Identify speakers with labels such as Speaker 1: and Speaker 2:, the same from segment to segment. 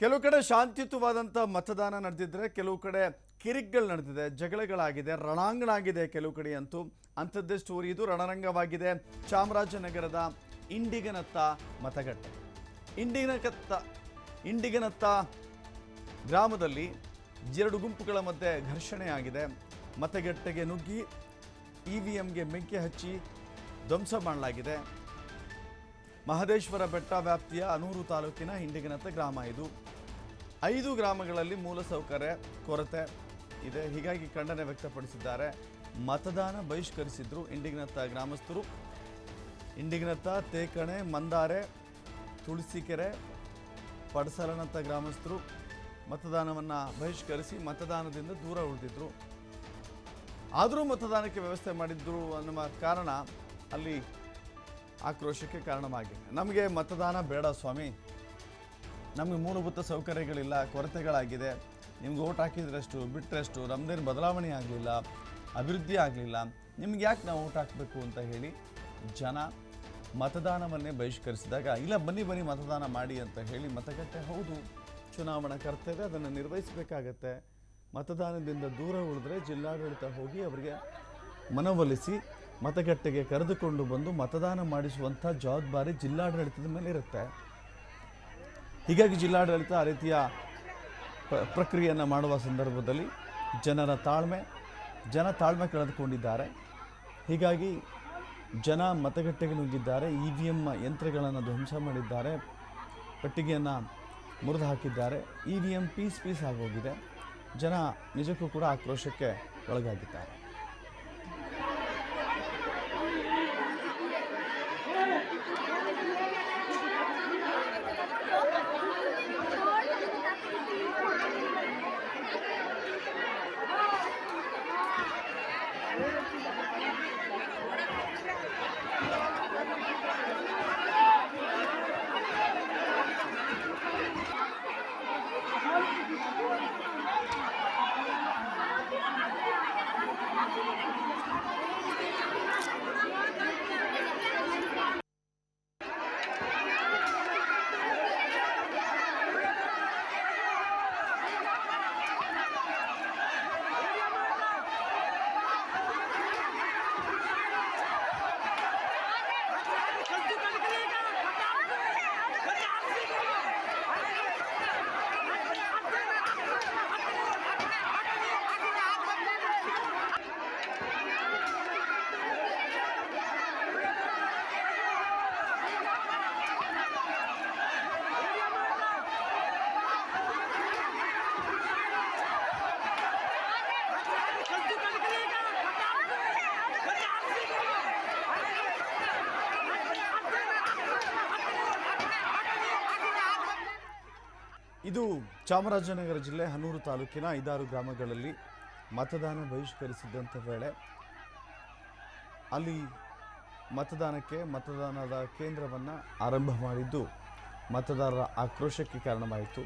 Speaker 1: ಕೆಲವು ಕಡೆ ಶಾಂತಿಯುತವಾದಂಥ ಮತದಾನ ನಡೆದಿದ್ರೆ ಕೆಲವು ಕಡೆ ಕಿರಿಕ್ಗಳು ನಡೆದಿದೆ, ಜಗಳಗಳಾಗಿದೆ ರಣಾಂಗಣ ಆಗಿದೆ ಕೆಲವು ಕಡೆ ಅಂತೂ. ಅಂಥದ್ದೇ ಸ್ಟೋರಿ ಇದು ರಣರಂಗವಾಗಿದೆ. ಚಾಮರಾಜನಗರದ ಇಂಡಿಗನತ್ತ ಮತಗಟ್ಟೆ. ಇಂಡಿಗನಕತ್ತ ಇಂಡಿಗನತ್ತ ಗ್ರಾಮದಲ್ಲಿ ಎರಡು ಗುಂಪುಗಳ ಮಧ್ಯೆ ಘರ್ಷಣೆ ಆಗಿದೆ. ಮತಗಟ್ಟೆಗೆ ನುಗ್ಗಿ ಇ ವಿ ಎಮ್ಗೆ ಬೆಂಕಿ ಹಚ್ಚಿ ಧ್ವಂಸ ಮಾಡಲಾಗಿದೆ. ಮಹದೇಶ್ವರ ಬೆಟ್ಟ ವ್ಯಾಪ್ತಿಯ ಅನೂರು ತಾಲೂಕಿನ ಹಿಂಡಿಗನತ್ತ ಗ್ರಾಮ ಇದು. ಐದು ಗ್ರಾಮಗಳಲ್ಲಿ ಮೂಲಸೌಕರ್ಯ ಕೊರತೆ ಇದೆ. ಹೀಗಾಗಿ ಖಂಡನೆ ವ್ಯಕ್ತಪಡಿಸಿದ್ದಾರೆ. ಮತದಾನ ಬಹಿಷ್ಕರಿಸಿದ್ರು ಇಂಡಿಗ್ನತ್ತ ಗ್ರಾಮಸ್ಥರು. ಇಂಡಿಗ್ನತ್ತ ತೇಕಣೆ, ಮಂದಾರೆ, ತುಳಸಿಕೆರೆ, ಪಡಸಲನತ್ತ ಗ್ರಾಮಸ್ಥರು ಮತದಾನವನ್ನು ಬಹಿಷ್ಕರಿಸಿ ಮತದಾನದಿಂದ ದೂರ ಉಳಿದಿದ್ರು. ಆದರೂ ಮತದಾನಕ್ಕೆ ವ್ಯವಸ್ಥೆ ಮಾಡಿದ್ರು ಅನ್ನುವ ಕಾರಣ ಅಲ್ಲಿ ಆಕ್ರೋಶಕ್ಕೆ ಕಾರಣವಾಗಿದೆ. ನಮಗೆ ಮತದಾನ ಬೇಡ ಸ್ವಾಮಿ. ನಮಗೆ ಮೂಲಭೂತ ಸೌಕರ್ಯಗಳಿಲ್ಲ, ಕೊರತೆಗಳಾಗಿದೆ. ನಿಮ್ಗೆ ಓಟ್ ಹಾಕಿದ್ರಷ್ಟು ಬಿಟ್ಟರಷ್ಟು ನಮ್ಮದೇನು ಬದಲಾವಣೆ ಆಗಲಿಲ್ಲ, ಅಭಿವೃದ್ಧಿ ಆಗಲಿಲ್ಲ, ನಿಮ್ಗೆ ಯಾಕೆ ನಾವು ಓಟ್ ಹಾಕಬೇಕು ಅಂತ ಹೇಳಿ ಜನ ಮತದಾನವನ್ನೇ ಬಹಿಷ್ಕರಿಸಿದಾಗ, ಇಲ್ಲ ಬನ್ನಿ ಬನ್ನಿ ಮತದಾನ ಮಾಡಿ ಅಂತ ಹೇಳಿ ಮತಗಟ್ಟೆ ಹೌದು, ಚುನಾವಣಾ ಕರ್ತವ್ಯ ಅದನ್ನು ನಿರ್ವಹಿಸಬೇಕಾಗತ್ತೆ. ಮತದಾನದಿಂದ ದೂರ ಉಳಿದ್ರೆ ಜಿಲ್ಲಾಡಳಿತ ಹೋಗಿ ಅವರಿಗೆ ಮನವೊಲಿಸಿ ಮತಗಟ್ಟೆಗೆ ಕರೆದುಕೊಂಡು ಬಂದು ಮತದಾನ ಮಾಡಿಸುವಂಥ ಜವಾಬ್ದಾರಿ ಜಿಲ್ಲಾಡಳಿತದ ಮೇಲೆ ಇರುತ್ತೆ ಹೀಗಾಗಿ ಜಿಲ್ಲಾಡಳಿತ ಆ ರೀತಿಯ ಪ್ರ- ಪ್ರಕ್ರಿಯೆಯನ್ನು ಮಾಡುವ ಸಂದರ್ಭದಲ್ಲಿ ಜನರ ತಾಳ್ಮೆ, ಜನ ತಾಳ್ಮೆ ಕಳೆದುಕೊಂಡಿದ್ದಾರೆ. ಹೀಗಾಗಿ ಜನ ಮತಗಟ್ಟೆಗೆ ನುಗ್ಗಿದ್ದಾರೆ ಇ ವಿ ಎಂ ಯಂತ್ರಗಳನ್ನು ಧ್ವಂಸ ಮಾಡಿದ್ದಾರೆ, ಪೆಟ್ಟಿಗೆಯನ್ನು ಮುರಿದು ಹಾಕಿದ್ದಾರೆ. E V M piece piece ಆಗೋಗಿದೆ. ಜನ ನಿಜಕ್ಕೂ ಕೂಡ ಆಕ್ರೋಶಕ್ಕೆ ಒಳಗಾಗಿದ್ದಾರೆ. ಇದು ಚಾಮರಾಜನಗರ ಜಿಲ್ಲೆ ಹನೂರು ತಾಲೂಕಿನ ಐದಾರು ಗ್ರಾಮಗಳಲ್ಲಿ ಮತದಾನ ಬಹಿಷ್ಕರಿಸಿದ್ದಂಥ ವೇಳೆ ಅಲ್ಲಿ ಮತದಾನಕ್ಕೆ ಮತದಾನದ ಕೇಂದ್ರವನ್ನು ಆರಂಭ ಮಾಡಿದ್ದು ಮತದಾರರ ಆಕ್ರೋಶಕ್ಕೆ ಕಾರಣವಾಯಿತು.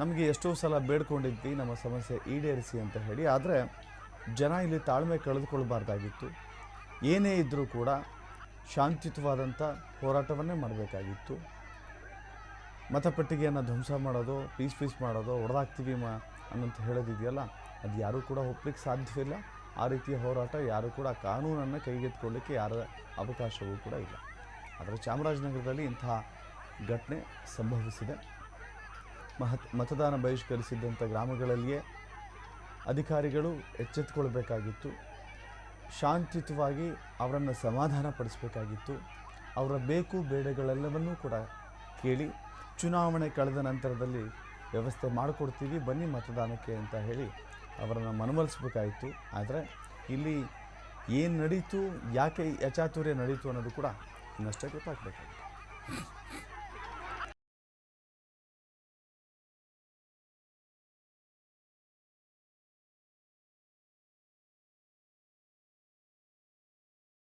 Speaker 1: ನಮಗೆ ಎಷ್ಟೋ ಸಲ ಬೇಡ್ಕೊಂಡಿದ್ವಿ, ನಮ್ಮ ಸಮಸ್ಯೆ ಈಡೇರಿಸಿ ಅಂತ ಹೇಳಿ, ಆದರೆ ಜನ ಇಲ್ಲಿ ತಾಳ್ಮೆ ಕಳೆದುಕೊಳ್ಬಾರ್ದಾಗಿತ್ತು ಏನೇ ಇದ್ದರೂ ಕೂಡ ಶಾಂತಿಯುತವಾದಂಥ ಹೋರಾಟವನ್ನೇ ಮಾಡಬೇಕಾಗಿತ್ತು. ಮತಪೆಟ್ಟಿಗೆಯನ್ನು ಧ್ವಂಸ ಮಾಡೋದು, ಪೀಸ್ ಪೀಸ್ ಮಾಡೋದು ಹೊಡೆದಾಕ್ತೀವಿ ಮ ಅನ್ನಂತ ಹೇಳೋದಿದೆಯಲ್ಲ, ಅದು ಯಾರೂ ಕೂಡ ಒಪ್ಪಲಿಕ್ಕೆ ಸಾಧ್ಯವಿಲ್ಲ ಆ ರೀತಿಯ ಹೋರಾಟ ಯಾರೂ ಕೂಡ ಕಾನೂನನ್ನು ಕೈಗೆತ್ಕೊಳ್ಳಿಕ್ಕೆ ಯಾರ ಅವಕಾಶವೂ ಕೂಡ ಇಲ್ಲ. ಆದರೆ ಚಾಮರಾಜನಗರದಲ್ಲಿ ಇಂತಹ ಘಟನೆ ಸಂಭವಿಸಿದೆ. ಮಹತ್, ಮತದಾನ ಬಹಿಷ್ಕರಿಸಿದ್ದಂಥ ಗ್ರಾಮಗಳಲ್ಲಿಯೇ ಅಧಿಕಾರಿಗಳು ಎಚ್ಚೆತ್ತುಕೊಳ್ಬೇಕಾಗಿತ್ತು ಶಾಂತಿಯುತವಾಗಿ ಅವರನ್ನು ಸಮಾಧಾನ ಪಡಿಸಬೇಕಾಗಿತ್ತು ಅವರ ಬೇಕು ಬೇಡಗಳೆಲ್ಲವನ್ನೂ ಕೂಡ ಕೇಳಿ ಚುನಾವಣೆ ಕಳೆದ ನಂತರದಲ್ಲಿ ವ್ಯವಸ್ಥೆ ಮಾಡಿಕೊಡ್ತೀವಿ, ಬನ್ನಿ ಮತದಾನಕ್ಕೆ ಅಂತ ಹೇಳಿ ಅವರನ್ನು ಮನವೊಲಿಸ್ಬೇಕಾಯಿತು. ಆದರೆ ಇಲ್ಲಿ ಏನು ನಡೀತು, ಯಾಕೆ ಯಚಾತುರ್ಯ ನಡೀತು ಅನ್ನೋದು ಕೂಡ ಇನ್ನಷ್ಟೇ ಗೊತ್ತಾಗಬೇಕಾಗಿತ್ತು.